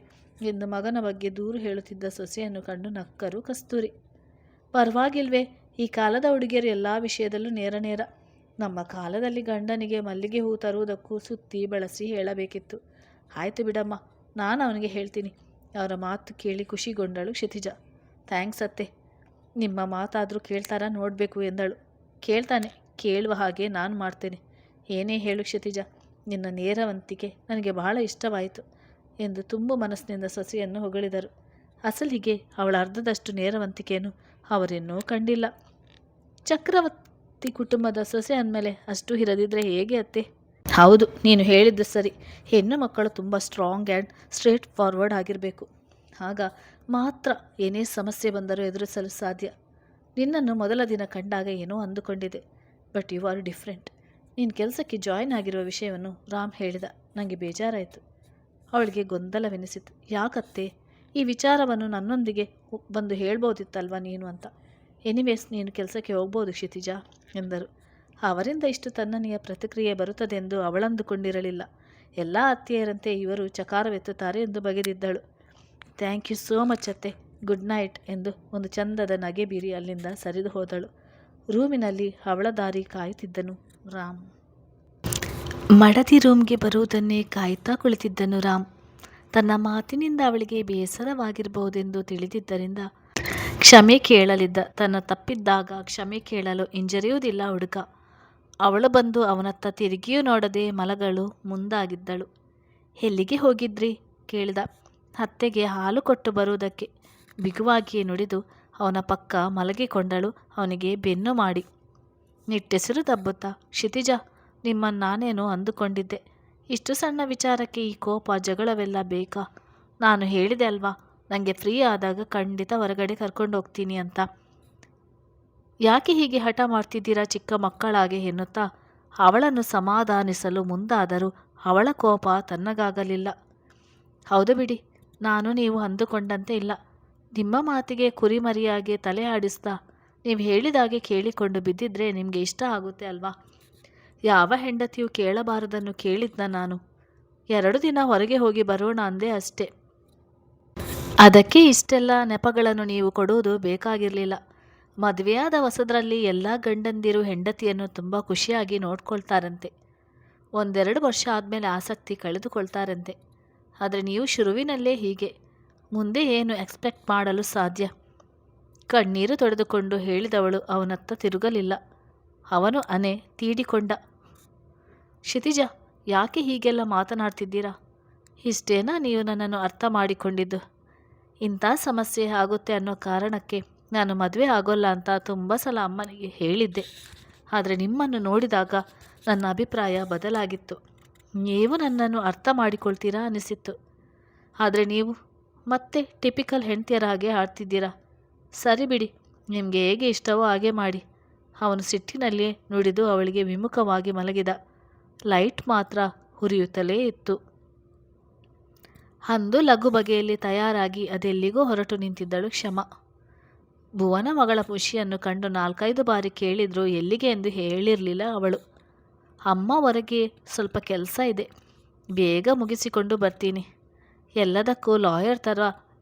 ಎಂದು ಮಗನ ಬಗ್ಗೆ ದೂರು ಹೇಳುತ್ತಿದ್ದ ಸೊಸೆಯನ್ನು ಕಂಡು ನಕ್ಕರು ಕಸ್ತೂರಿ. ಪರವಾಗಿಲ್ವೇ, ಈ ಕಾಲದ ಹುಡುಗಿಯರು ಎಲ್ಲ ವಿಷಯದಲ್ಲೂ ನೇರ ನೇರ. ನಮ್ಮ ಕಾಲದಲ್ಲಿ ಗಂಡನಿಗೆ ಮಲ್ಲಿಗೆ ಹೂ ತರುವುದಕ್ಕೂ ಸುತ್ತಿ ಬಳಸಿ ಹೇಳಬೇಕಿತ್ತು. ಆಯಿತು ಬಿಡಮ್ಮ, ನಾನು ಅವನಿಗೆ ಹೇಳ್ತೀನಿ. ಅವರ ಮಾತು ಕೇಳಿ ಖುಷಿಗೊಂಡಳು ಕ್ಷಿತಿಜ. ಥ್ಯಾಂಕ್ಸ್ ಅತ್ತೆ. ನಿಮ್ಮ ಮಾತಾದರೂ ಕೇಳ್ತಾರಾ ನೋಡಬೇಕು ಎಂದಳು. ಕೇಳ್ತಾನೆ, ಕೇಳುವ ಹಾಗೆ ನಾನು ಮಾಡ್ತೇನೆ. ಏನೇ ಹೇಳು ಕ್ಷಿತಿಜ, ನಿನ್ನ ನೇರವಂತಿಕೆ ನನಗೆ ಬಹಳ ಇಷ್ಟವಾಯಿತು ಎಂದು ತುಂಬ ಮನಸ್ಸಿನಿಂದ ಸೊಸೆಯನ್ನು ಹೊಗಳಿದರು. ಅಸಲಿಗೆ ಅವಳ ಅರ್ಧದಷ್ಟು ನೇರವಂತಿಕೆಯನ್ನು ಅವರಿನ್ನೂ ಕಂಡಿಲ್ಲ. ಚಕ್ರವರ್ತಿ ಕುಟುಂಬದ ಸೊಸೆ ಅಂದಮೇಲೆ ಅಷ್ಟು ಹಿರದಿದ್ರೆ ಹೇಗೆ ಅತ್ತೆ? ಹೌದು, ನೀನು ಹೇಳಿದ್ದು ಸರಿ. ಹೆಣ್ಣು ಮಕ್ಕಳು ತುಂಬ ಸ್ಟ್ರಾಂಗ್ ಆ್ಯಂಡ್ ಸ್ಟ್ರೇಟ್ ಫಾರ್ವರ್ಡ್ ಆಗಿರಬೇಕು. ಆಗ ಮಾತ್ರ ಏನೇ ಸಮಸ್ಯೆ ಬಂದರೂ ಎದುರಿಸಲು ಸಾಧ್ಯ. ನಿನ್ನನ್ನು ಮೊದಲ ದಿನ ಕಂಡಾಗ ಏನೋ ಅಂದುಕೊಂಡಿದ್ದೆ ಬಟ್ ಯು ಆರ್ ಡಿಫ್ರೆಂಟ್ ನೀನು ಕೆಲಸಕ್ಕೆ ಜಾಯಿನ್ ಆಗಿರುವ ವಿಷಯವನ್ನು ರಾಮ್ ಹೇಳಿದ. ನನಗೆ ಬೇಜಾರಾಯಿತು. ಅವಳಿಗೆ ಗೊಂದಲವೆನಿಸಿತು. ಯಾಕತ್ತೆ? ಈ ವಿಚಾರವನ್ನು ನನ್ನೊಂದಿಗೆ ಬಂದು ಹೇಳ್ಬೋದಿತ್ತಲ್ವ ನೀನು ಅಂತ. ಎನಿವೇಸ್ ನೀನು ಕೆಲಸಕ್ಕೆ ಹೋಗ್ಬೋದು ಕ್ಷಿತಿಜ, ಎಂದರು. ಅವರಿಂದ ಇಷ್ಟು ತನ್ನನೆಯ ಪ್ರತಿಕ್ರಿಯೆ ಬರುತ್ತದೆಂದು ಅವಳಂದುಕೊಂಡಿರಲಿಲ್ಲ. ಎಲ್ಲ ಅತ್ತೆಯರಂತೆ ಇವರು ಚಕಾರವೆತ್ತುತ್ತಾರೆ ಎಂದು ಬಗೆದಿದ್ದಳು. ಥ್ಯಾಂಕ್ ಯು ಸೋ ಮಚ್ ಅತ್ತೆ. ಗುಡ್ ನೈಟ್ ಎಂದು ಒಂದು ಚಂದದ ನಗೆ ಬೀರಿ ಅಲ್ಲಿಂದ ಸರಿದು ಹೋದಳು. ರೂಮಿನಲ್ಲಿ ಅವಳ ದಾರಿ ಕಾಯುತ್ತಿದ್ದನು ರಾಮ್. ಮಡದಿ ರೂಮ್ಗೆ ಬರುವುದನ್ನೇ ಕಾಯುತ್ತಾ ಕುಳಿತಿದ್ದನು ರಾಮ್. ತನ್ನ ಮಾತಿನಿಂದ ಅವಳಿಗೆ ಬೇಸರವಾಗಿರಬಹುದೆಂದು ತಿಳಿದಿದ್ದರಿಂದ ಕ್ಷಮೆ ಕೇಳಲಿದ್ದ. ತನ್ನ ತಪ್ಪಿದ್ದಾಗ ಕ್ಷಮೆ ಕೇಳಲು ಹಿಂಜರಿಯುವುದಿಲ್ಲ ಹುಡುಗ. ಅವಳು ಬಂದು ಅವನತ್ತ ತಿರುಗಿಯೂ ನೋಡದೆ ಮಲಗಳು ಮುಂದಾಗಿದ್ದಳು. ಎಲ್ಲಿಗೆ ಹೋಗಿದ್ರಿ? ಕೇಳಿದ. ಅತ್ತೆಗೆ ಹಾಲು ಕೊಟ್ಟು ಬರುವುದಕ್ಕೆ. ಬಿಗುವಾಗಿಯೇ ನುಡಿದು ಅವನ ಪಕ್ಕ ಮಲಗಿಕೊಂಡಳು. ಅವನಿಗೆ ಬೆನ್ನು ಮಾಡಿ, ನಿಟ್ಟೆಸಿರು ತಬ್ಬುತ್ತಾ ಕ್ಷಿತಿಜ, ನಿಮ್ಮನ್ನು ನಾನೇನು ಅಂದುಕೊಂಡಿದ್ದೆ. ಇಷ್ಟು ಸಣ್ಣ ವಿಚಾರಕ್ಕೆ ಈ ಕೋಪ ಜಗಳವೆಲ್ಲ ಬೇಕಾ? ನಾನು ಹೇಳಿದೆ ಅಲ್ವಾ ನನಗೆ ಫ್ರೀ ಆದಾಗ ಖಂಡಿತ ಹೊರಗಡೆ ಕರ್ಕೊಂಡು ಹೋಗ್ತೀನಿ ಅಂತ. ಯಾಕೆ ಹೀಗೆ ಹಠ ಮಾಡ್ತಿದ್ದೀರಾ ಚಿಕ್ಕ ಮಕ್ಕಳಾಗೆ ಎನ್ನುತ್ತಾ? ಅವಳನ್ನು ಸಮಾಧಾನಿಸಲು ಮುಂದಾದರೂ ಅವಳ ಕೋಪ ತನ್ನಗಾಗಲಿಲ್ಲ. ಹೌದು ಬಿಡಿ, ನಾನು ನೀವು ಅಂದುಕೊಂಡಂತೆ ಇಲ್ಲ. ನಿಮ್ಮ ಮಾತಿಗೆ ಕುರಿಮರಿಯಾಗಿ ತಲೆ ಆಡಿಸ್ತಾ ನೀವು ಹೇಳಿದಾಗೆ ಕೇಳಿಕೊಂಡು ಬಿದ್ದಿದ್ರೆ ನಿಮಗೆ ಇಷ್ಟ ಆಗುತ್ತೆ ಅಲ್ವಾ? ಯಾವ ಹೆಂಡತಿಯು ಕೇಳಬಾರದನ್ನು ಕೇಳಿದ್ನ ನಾನು? ಎರಡು ದಿನ ಹೊರಗೆ ಹೋಗಿ ಬರೋಣ ಅಂದೆ ಅಷ್ಟೇ. ಅದಕ್ಕೆ ಇಷ್ಟೆಲ್ಲ ನೆಪಗಳನ್ನು ನೀವು ಕೊಡುವುದು ಬೇಕಾಗಿರಲಿಲ್ಲ. ಮದುವೆಯಾದ ಹೊಸದರಲ್ಲಿ ಎಲ್ಲ ಗಂಡಂದಿರು ಹೆಂಡತಿಯನ್ನು ತುಂಬ ಖುಷಿಯಾಗಿ ನೋಡ್ಕೊಳ್ತಾರಂತೆ. ಒಂದೆರಡು ವರ್ಷ ಆದಮೇಲೆ ಆಸಕ್ತಿ ಕಳೆದುಕೊಳ್ತಾರಂತೆ. ಆದರೆ ನೀವು ಶುರುವಿನಲ್ಲೇ ಹೀಗೆ. ಮುಂದೆ ಏನು ಎಕ್ಸ್ಪೆಕ್ಟ್ ಮಾಡಲು ಸಾಧ್ಯ? ಕಣ್ಣೀರು ತೊಡೆದುಕೊಂಡು ಹೇಳಿದವಳು ಅವನತ್ತ ತಿರುಗಲಿಲ್ಲ. ಅವನು ಅನೆ ತೀಡಿಕೊಂಡ. ಕ್ಷಿತಿಜ, ಯಾಕೆ ಹೀಗೆಲ್ಲ ಮಾತನಾಡ್ತಿದ್ದೀರಾ? ಇಷ್ಟೇನಾ ನೀವು ನನ್ನನ್ನು ಅರ್ಥ ಮಾಡಿಕೊಂಡಿದ್ದು? ಇಂಥ ಸಮಸ್ಯೆ ಆಗುತ್ತೆ ಅನ್ನೋ ಕಾರಣಕ್ಕೆ ನಾನು ಮದುವೆ ಆಗೋಲ್ಲ ಅಂತ ತುಂಬ ಸಲ ಅಮ್ಮನಿಗೆ ಹೇಳಿದ್ದೆ. ಆದರೆ ನಿಮ್ಮನ್ನು ನೋಡಿದಾಗ ನನ್ನ ಅಭಿಪ್ರಾಯ ಬದಲಾಗಿತ್ತು. ನೀವು ನನ್ನನ್ನು ಅರ್ಥ ಮಾಡಿಕೊಳ್ತೀರಾ ಅನಿಸಿತ್ತು. ಆದರೆ ನೀವು ಮತ್ತೆ ಟಿಪಿಕಲ್ ಹೆಂಡ್ತಿಯರ ಹಾಗೆ ಆಡ್ತಿದ್ದೀರಾ? ಸರಿ ಬಿಡಿ, ನಿಮಗೆ ಹೇಗೆ ಇಷ್ಟವೋ ಹಾಗೆ ಮಾಡಿ. ಅವನು ಸಿಟ್ಟಿನಲ್ಲಿ ನುಡಿದು ಅವಳಿಗೆ ವಿಮುಖವಾಗಿ ಮಲಗಿದ. ಲೈಟ್ ಮಾತ್ರ ಹುರಿಯುತ್ತಲೇ ಇತ್ತು. ಅಂದು ಲಘು ಬಗೆಯಲ್ಲಿ ತಯಾರಾಗಿ ಅದೆಲ್ಲಿಗೋ ಹೊರಟು ನಿಂತಿದ್ದಳು ಕ್ಷಮ. ಭುವನ ಮಗಳ ಖುಷಿಯನ್ನು ಕಂಡು ನಾಲ್ಕೈದು ಬಾರಿ ಕೇಳಿದ್ರು ಎಲ್ಲಿಗೆ ಎಂದು ಹೇಳಿರಲಿಲ್ಲ ಅವಳು. ಅಮ್ಮ ಹೊರಗೆ ಸ್ವಲ್ಪ ಕೆಲಸ ಇದೆ, ಬೇಗ ಮುಗಿಸಿಕೊಂಡು ಬರ್ತೀನಿ. ಎಲ್ಲದಕ್ಕೂ ಲಾಯರ್ ಥರ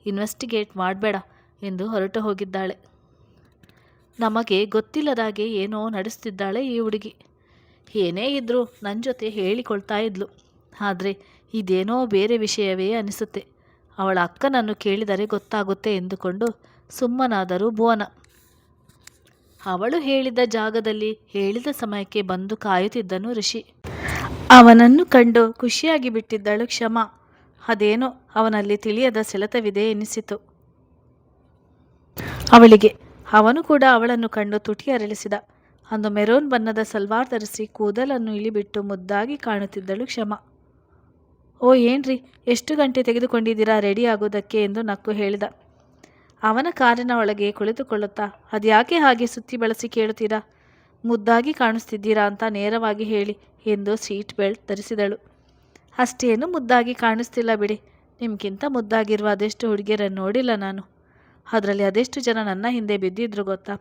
ಇನ್ವೆಸ್ಟಿಗೇಟ್ ಮಾಡಬೇಡ ಎಂದು ಹೊರಟು ಹೋಗಿದ್ದಾಳೆ. ನಮಗೆ ಗೊತ್ತಿಲ್ಲದಾಗೆ ಏನೋ ನಡೆಸ್ತಿದ್ದಾಳೆ ಈ ಹುಡುಗಿ. ಏನೇ ಇದ್ದರೂ ನನ್ನ ಜೊತೆ ಹೇಳಿಕೊಳ್ತಾ ಇದ್ಲು. ಆದರೆ ಇದೇನೋ ಬೇರೆ ವಿಷಯವೇ ಅನಿಸುತ್ತೆ. ಅವಳ ಅಕ್ಕನನ್ನು ಕೇಳಿದರೆ ಗೊತ್ತಾಗುತ್ತೆ ಎಂದುಕೊಂಡು ಸುಮ್ಮನಾದರೂ ಭುವನ. ಅವಳು ಹೇಳಿದ ಜಾಗದಲ್ಲಿ ಹೇಳಿದ ಸಮಯಕ್ಕೆ ಬಂದು ಕಾಯುತ್ತಿದ್ದನು ಋಷಿ ಅವನನ್ನು ಕಂಡು ಖುಷಿಯಾಗಿ ಬಿಟ್ಟಿದ್ದಳು ಕ್ಷಮ. ಅದೇನೋ ಅವನಲ್ಲಿ ತಿಳಿಯದ ಸೆಳೆತವಿದೆ ಎನಿಸಿತು. ಅವಳಿಗೆ, ಅವನು ಕೂಡ ಅವಳನ್ನು ಕಂಡು ತುಟಿ ಅರಳಿಸಿದ. ಅಂದು ಮೆರೋನ್ ಬಣ್ಣದ ಸಲ್ವಾರ್ ಧರಿಸಿ ಕೂದಲನ್ನು ಇಳಿಬಿಟ್ಟು ಮುದ್ದಾಗಿ ಕಾಣುತ್ತಿದ್ದಳು ಕ್ಷಮ. ಓ, ಏನ್ರಿ, ಎಷ್ಟು ಗಂಟೆ ತೆಗೆದುಕೊಂಡಿದ್ದೀರಾ ರೆಡಿ ಆಗೋದಕ್ಕೆ ಎಂದು ನಕ್ಕು ಹೇಳಿದ. ಅವನ ಕಾರಿನ ಒಳಗೆ ಕುಳಿತುಕೊಳ್ಳುತ್ತಾ, ಅದ್ಯಾಕೆ ಹಾಗೆ ಸುತ್ತಿ ಬಳಸಿ ಕೇಳುತ್ತೀರಾ? ಮುದ್ದಾಗಿ ಕಾಣಿಸ್ತಿದ್ದೀರಾ ಅಂತ ನೇರವಾಗಿ ಹೇಳಿ ಎಂದು ಸೀಟ್ ಬೆಲ್ಟ್ ಧರಿಸಿದಳು. ಅಷ್ಟೇನು ಮುದ್ದಾಗಿ ಕಾಣಿಸ್ತಿಲ್ಲ ಬಿಡಿ. ನಿಮ್ಗಿಂತ ಮುದ್ದಾಗಿರುವ ಅದೆಷ್ಟು ಹುಡುಗಿಯರನ್ನು ನೋಡಿಲ್ಲ ನಾನು. ಅದರಲ್ಲಿ ಅದೆಷ್ಟು ಜನ ನನ್ನ ಹಿಂದೆ ಬಿದ್ದಿದ್ರು ಗೊತ್ತಾ?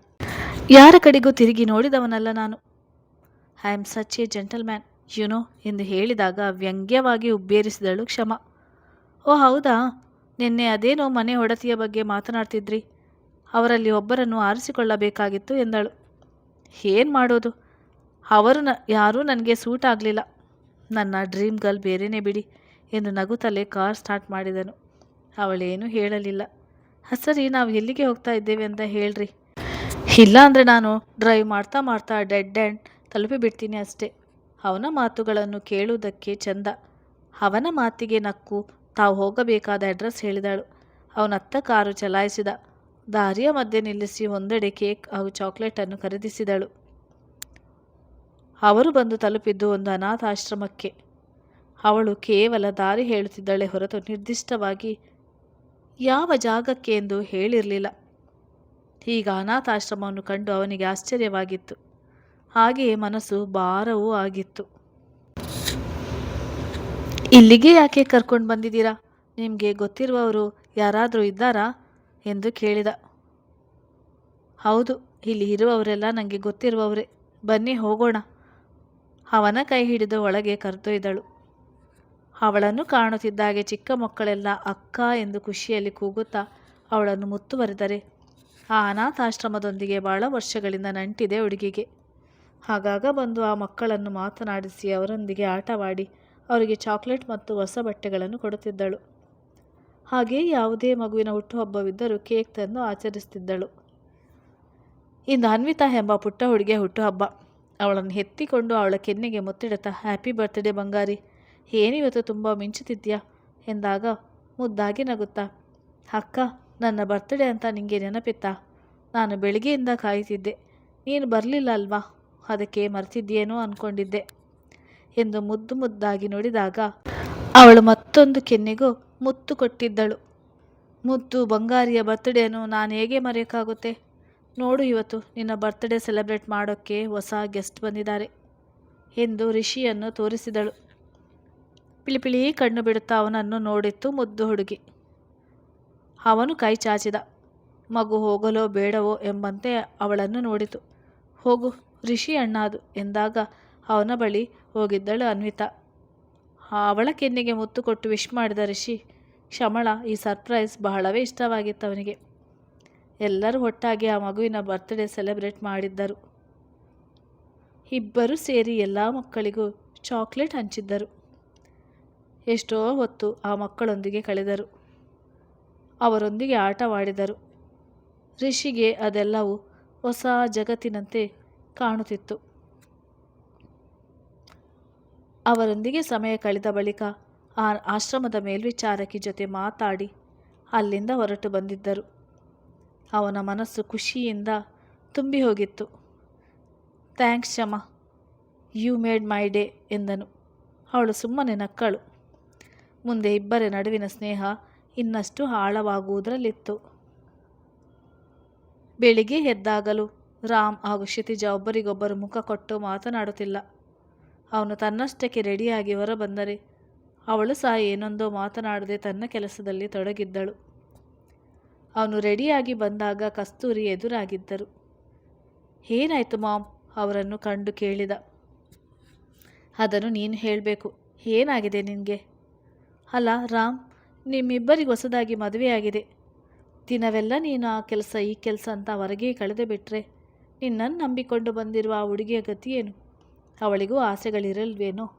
ಯಾರ ಕಡೆಗೂ ತಿರುಗಿ ನೋಡಿದವನಲ್ಲ ನಾನು. I am such a gentleman you know ಎಂದು ಹೇಳಿದಾಗ ವ್ಯಂಗ್ಯವಾಗಿ ಉಬ್ಬೇರಿಸಿದಳು ಕ್ಷಮ. ಓ, ಹೌದಾ? ನಿನ್ನೆ ಅದೇನೋ ಮನೆ ಒಡತಿಯ ಬಗ್ಗೆ ಮಾತನಾಡ್ತಿದ್ರಿ. ಅವರಲ್ಲಿ ಒಬ್ಬರನ್ನು ಆರಿಸಿಕೊಳ್ಳಬೇಕಾಗಿತ್ತು ಎಂದಳು. ಏನು ಮಾಡೋದು? ಅವರು ನ, ಯಾರೂ ನನಗೆ ಸೂಟ್ ಆಗಲಿಲ್ಲ. ನನ್ನ ಡ್ರೀಮ್ ಗರ್ಲ್ ಬೇರೆನೇ ಬಿಡಿ ಎಂದು ನಗುತ್ತಲೇ ಕಾರ್ ಸ್ಟಾರ್ಟ್ ಮಾಡಿದನು. ಅವಳೇನೂ ಹೇಳಲಿಲ್ಲ. ಹಸರಿ ಸರಿ ನಾವು ಎಲ್ಲಿಗೆ ಹೋಗ್ತಾ ಇದ್ದೇವೆ ಅಂತ ಹೇಳ್ರಿ. ಇಲ್ಲ ಅಂದರೆ ನಾನು ಡ್ರೈವ್ ಮಾಡ್ತಾ ಮಾಡ್ತಾ ಡೆಡ್ ಆ್ಯಂಡ್ ತಲುಪಿಬಿಡ್ತೀನಿ ಅಷ್ಟೇ. ಅವನ ಮಾತುಗಳನ್ನು ಕೇಳುವುದಕ್ಕೆ ಚಂದ. ಅವನ ಮಾತಿಗೆ ನಕ್ಕು ತಾವು ಹೋಗಬೇಕಾದ ಅಡ್ರೆಸ್ ಹೇಳಿದಳು. ಅವನತ್ತ ಕಾರು ಚಲಾಯಿಸಿದ. ದಾರಿಯ ಮಧ್ಯೆ ನಿಲ್ಲಿಸಿ ಒಂದೆಡೆ ಕೇಕ್ ಹಾಗೂ ಚಾಕ್ಲೇಟನ್ನು ಖರೀದಿಸಿದಳು. ಅವರು ಬಂದು ತಲುಪಿದ್ದು ಒಂದು ಅನಾಥಾಶ್ರಮಕ್ಕೆ. ಅವಳು ಕೇವಲ ದಾರಿ ಹೇಳುತ್ತಿದ್ದಳೆ ಹೊರತು ನಿರ್ದಿಷ್ಟವಾಗಿ ಯಾವ ಜಾಗಕ್ಕೆ ಎಂದು ಹೇಳಿರಲಿಲ್ಲ. ಈಗ ಅನಾಥಾಶ್ರಮವನ್ನು ಕಂಡು ಅವನಿಗೆ ಆಶ್ಚರ್ಯವಾಗಿತ್ತು. ಹಾಗೆಯೇ ಮನಸ್ಸು ಭಾರವೂ ಆಗಿತ್ತು. ಇಲ್ಲಿಗೆ ಯಾಕೆ ಕರ್ಕೊಂಡು ಬಂದಿದ್ದೀರಾ? ನಿಮಗೆ ಗೊತ್ತಿರುವವರು ಯಾರಾದರೂ ಇದ್ದಾರಾ? ಎಂದು ಕೇಳಿದ. ಹೌದು, ಇಲ್ಲಿ ಇರುವವರೆಲ್ಲ ನನಗೆ ಗೊತ್ತಿರುವವರೇ. ಬನ್ನಿ ಹೋಗೋಣ. ಅವನ ಕೈ ಹಿಡಿದು ಒಳಗೆ ಕರೆದೊಯ್ದಳು. ಅವಳನ್ನು ಕಾಣುತ್ತಿದ್ದಾಗೆ ಚಿಕ್ಕ ಮಕ್ಕಳೆಲ್ಲ ಅಕ್ಕ ಎಂದು ಖುಷಿಯಲ್ಲಿ ಕೂಗುತ್ತಾ ಅವಳನ್ನು ಮುತ್ತುವರೆದರೆ, ಆ ಅನಾಥಾಶ್ರಮದೊಂದಿಗೆ ಬಹಳ ವರ್ಷಗಳಿಂದ ನಂಟಿದೆ ಹುಡುಗಿಗೆ. ಆಗಾಗ ಬಂದು ಆ ಮಕ್ಕಳನ್ನು ಮಾತನಾಡಿಸಿ ಅವರೊಂದಿಗೆ ಆಟವಾಡಿ ಅವರಿಗೆ ಚಾಕ್ಲೇಟ್ ಮತ್ತು ಹೊಸ ಬಟ್ಟೆಗಳನ್ನು ಕೊಡುತ್ತಿದ್ದಳು. ಹಾಗೆಯೇ ಯಾವುದೇ ಮಗುವಿನ ಹುಟ್ಟುಹಬ್ಬವಿದ್ದರೂ ಕೇಕ್ ತಂದು ಆಚರಿಸುತ್ತಿದ್ದಳು. ಇಂದು ಅನ್ವಿತಾ ಎಂಬ ಪುಟ್ಟ ಹುಡುಗಿಯ ಹುಟ್ಟುಹಬ್ಬ. ಅವಳನ್ನು ಎತ್ತಿಕೊಂಡು ಅವಳ ಕೆನ್ನೆಗೆ ಮುತ್ತಿಡುತ್ತಾ ಹ್ಯಾಪಿ ಬರ್ತ್ಡೇ ಬಂಗಾರಿ. ಏನಿವತ್ತು ತುಂಬ ಮಿಂಚುತ್ತಿದ್ಯಾ ಎಂದಾಗ ಮುದ್ದಾಗಿ ನಗುತ್ತಾ, ಅಕ್ಕ, ನನ್ನ ಬರ್ತ್ಡೇ ಅಂತ ನಿಂಗೆ ನೆನಪಿತ್ತಾ? ನಾನು ಬೆಳಿಗ್ಗೆಯಿಂದ ಕಾಯುತ್ತಿದ್ದೆ ನೀನು ಬರಲಿಲ್ಲ ಅಲ್ವಾ? ಅದಕ್ಕೆ ಮರ್ತಿದ್ಯೇನೋ ಅಂದ್ಕೊಂಡಿದ್ದೆ ಎಂದು ಮುದ್ದು ಮುದ್ದಾಗಿ ನೋಡಿದಾಗ ಅವಳು ಮತ್ತೊಂದು ಕೆನ್ನೆಗೂ ಮುತ್ತು ಕೊಟ್ಟಿದ್ದಳು. ಮುದ್ದು, ಬಂಗಾರಿಯ ಬರ್ತ್ಡೇನು ನಾನು ಹೇಗೆ ಮರೆಯೋಕ್ಕಾಗುತ್ತೆ? ನೋಡು ಇವತ್ತು ನಿನ್ನ ಬರ್ತ್ಡೇ ಸೆಲೆಬ್ರೇಟ್ ಮಾಡೋಕ್ಕೆ ಹೊಸ ಗೆಸ್ಟ್ ಬಂದಿದ್ದಾರೆ ಎಂದು ರಿಷಿಯನ್ನು ತೋರಿಸಿದಳು. ಪಿಳಿಪಿಳಿ ಕಣ್ಣು ಬಿಡುತ್ತಾ ಅವನನ್ನು ನೋಡಿತ್ತು ಮುದ್ದು ಹುಡುಗಿ. ಅವನು ಕೈ ಚಾಚಿದ. ಮಗು ಹೋಗಲೋ ಬೇಡವೋ ಎಂಬಂತೆ ಅವಳನ್ನು ನೋಡಿತು. ಹೋಗು, ರಿಷಿ ಅಣ್ಣಾದು ಎಂದಾಗ ಅವನ ಬಳಿ ಹೋಗಿದ್ದಳು ಅನ್ವಿತಾ. ಅವಳ ಕೆನ್ನೆಗೆ ಮುತ್ತು ಕೊಟ್ಟು ವಿಶ್ ಮಾಡಿದ ರಿಷಿ, ಕ್ಷಮಳ ಈ ಸರ್ಪ್ರೈಸ್ ಬಹಳವೇ ಇಷ್ಟವಾಗಿತ್ತು ಅವನಿಗೆ. ಎಲ್ಲರೂ ಒಟ್ಟಾಗಿ ಆ ಮಗುವಿನ ಬರ್ತ್ಡೇ ಸೆಲೆಬ್ರೇಟ್ ಮಾಡಿದ್ದರು. ಇಬ್ಬರು ಸೇರಿ ಎಲ್ಲ ಮಕ್ಕಳಿಗೂ ಚಾಕ್ಲೇಟ್ ಹಂಚಿದ್ದರು. ಎಷ್ಟೋ ಹೊತ್ತು ಆ ಮಕ್ಕಳೊಂದಿಗೆ ಕಳೆದರು. ಅವರೊಂದಿಗೆ ಆಟವಾಡಿದರು. ಋಷಿಗೆ ಅದೆಲ್ಲವೂ ಹೊಸ ಜಗತ್ತಿನಂತೆ ಕಾಣುತ್ತಿತ್ತು. ಅವರೊಂದಿಗೆ ಸಮಯ ಕಳೆದ ಬಳಿಕ ಆ ಆಶ್ರಮದ ಮೇಲ್ವಿಚಾರಕಿ ಜೊತೆ ಮಾತಾಡಿ ಅಲ್ಲಿಂದ ಹೊರಟು ಬಂದಿದ್ದರು. ಅವನ ಮನಸ್ಸು ಖುಷಿಯಿಂದ ತುಂಬಿ ಹೋಗಿತ್ತು. ಥ್ಯಾಂಕ್ಸ್ ಶಮ, ಯು ಮೇಡ್ ಮೈ ಡೇ ಎಂದನು. ಅವಳು ಸುಮ್ಮನೆ ನಕ್ಕಳು. ಮುಂದೆ ಇಬ್ಬರ ನಡುವಿನ ಸ್ನೇಹ ಇನ್ನಷ್ಟು ಆಳವಾಗುವುದರಲ್ಲಿತ್ತು. ಬೆಳಿಗ್ಗೆ ಎದ್ದಾಗಲೂ ರಾಮ್ ಹಾಗೂ ಕ್ಷಿತಿಜ ಒಬ್ಬರಿಗೊಬ್ಬರು ಮುಖ ಕೊಟ್ಟು ಮಾತನಾಡುತ್ತಿಲ್ಲ. ಅವನು ತನ್ನಷ್ಟಕ್ಕೆ ರೆಡಿಯಾಗಿ ಹೊರಬಂದರೆ ಅವಳು ಸಹ ಏನೊಂದೋ ಮಾತನಾಡದೆ ತನ್ನ ಕೆಲಸದಲ್ಲಿ ತೊಡಗಿದ್ದಳು. ಅವನು ರೆಡಿಯಾಗಿ ಬಂದಾಗ ಕಸ್ತೂರಿ ಎದುರಾಗಿದ್ದರು. ಏನಾಯಿತು ಮಾಮ್? ಅವರನ್ನು ಕಂಡು ಕೇಳಿದ. ಅದನ್ನು ನೀನು ಹೇಳಬೇಕು. ಏನಾಗಿದೆ ನಿನಗೆ? ಅಲ್ಲ, ರಾಮ್, ನಿಮ್ಮಿಬ್ಬರಿಗೆ ಹೊಸದಾಗಿ ಮದುವೆಯಾಗಿದೆ. ದಿನವೆಲ್ಲ ನೀನು ಆ ಕೆಲಸ, ಈ ಕೆಲಸ ಅಂತ ಹೊರಗೆ ಕಳೆದು ಬಿಟ್ಟರೆ ನಿನ್ನನ್ನು ನಂಬಿಕೊಂಡು ಬಂದಿರುವ ಆ ಹುಡುಗಿಯ ಗತಿಯೇನು ಅವಳಿಗೂ ಆಸೆಗಳಿರಲ್ವೇನೋ?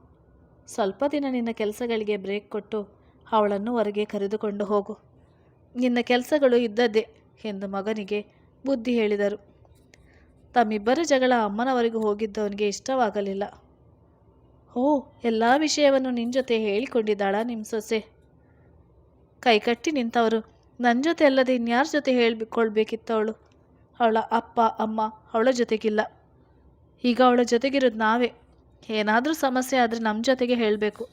ಸ್ವಲ್ಪ ದಿನ ನಿನ್ನ ಕೆಲಸಗಳಿಗೆ ಬ್ರೇಕ್ ಕೊಟ್ಟು ಅವಳನ್ನು ಹೊರಗೆ ಕರೆದುಕೊಂಡು ಹೋಗು. ನಿನ್ನ ಕೆಲಸಗಳು ಇದ್ದದ್ದೇ ಎಂದು ಮಗನಿಗೆ ಬುದ್ಧಿ ಹೇಳಿದರು. ತಮ್ಮಿಬ್ಬರ ಜಗಳ ಅಮ್ಮನವರೆಗೂ ಹೋಗಿದ್ದವನಿಗೆ ಇಷ್ಟವಾಗಲಿಲ್ಲ. ಓ, ಎಲ್ಲ ವಿಷಯವನ್ನು ನಿನ್ನ ಜೊತೆ ಹೇಳಿಕೊಂಡಿದ್ದಾಳ ನಿಮ್ಮ ಸೊಸೆ? ಕೈಕಟ್ಟಿ ನಿಂತವರು. ನನ್ನ ಜೊತೆ ಅಲ್ಲದೆ ಇನ್ಯಾರ ಜೊತೆ ಹೇಳಿಕೊಳ್ಬೇಕಿತ್ತು ಅವಳು ಅವಳ ಅಪ್ಪ, ಅಮ್ಮ ಅವಳ ಜೊತೆಗಿಲ್ಲ. ಈಗ ಅವಳ ಜೊತೆಗಿರೋದು ನಾವೇ. ಏನಾದರೂ ಸಮಸ್ಯೆ ಆದರೆ ನಮ್ಮ ಜೊತೆಗೆ ಹೇಳಬೇಕು.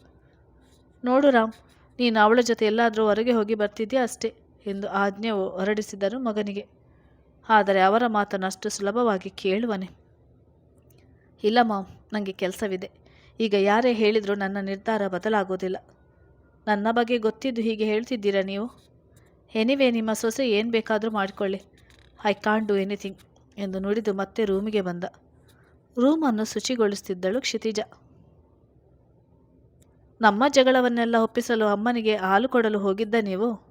ನೋಡು ರಾಮ್, ನೀನು ಅವಳ ಜೊತೆ ಎಲ್ಲಾದರೂ ಹೊರಗೆ ಹೋಗಿ ಬರ್ತಿದ್ದೀಯ ಅಷ್ಟೇ. ಎಂದು ಆಜ್ಞೆ ಹೊರಡಿಸಿದರು ಮಗನಿಗೆ. ಆದರೆ ಅವರ ಮಾತನ್ನು ಅಷ್ಟು ಸುಲಭವಾಗಿ ಕೇಳುವನೆ. ಇಲ್ಲ ಮಾಮ್ ನನಗೆ ಕೆಲಸವಿದೆ. ಈಗ ಯಾರೇ ಹೇಳಿದರೂ ನನ್ನ ನಿರ್ಧಾರ ಬದಲಾಗೋದಿಲ್ಲ ನನ್ನ ಬಗ್ಗೆ ಗೊತ್ತಿದ್ದು ಹೀಗೆ ಹೇಳ್ತಿದ್ದೀರಾ ನೀವು? ಎನಿವೆ, ನಿಮ್ಮ ಸೊಸೆ ಏನು ಬೇಕಾದರೂ ಮಾಡಿಕೊಳ್ಳಿ. ಐ ಕಾಂಟ್ ಡೂ ಎನಿಥಿಂಗ್ ಎಂದು ನುಡಿದು ಮತ್ತೆ ರೂಮಿಗೆ ಬಂದ. ರೂಮನ್ನು ಶುಚಿಗೊಳಿಸುತ್ತಿದ್ದಳು ಕ್ಷಿತಿಜ. ನಮ್ಮ ಜಗಳವನ್ನೆಲ್ಲ ಒಪ್ಪಿಸಲು ಅಮ್ಮನಿಗೆ ಹಾಲು ಕೊಡಲು ಹೋಗಿದ್ದ ನೀವು?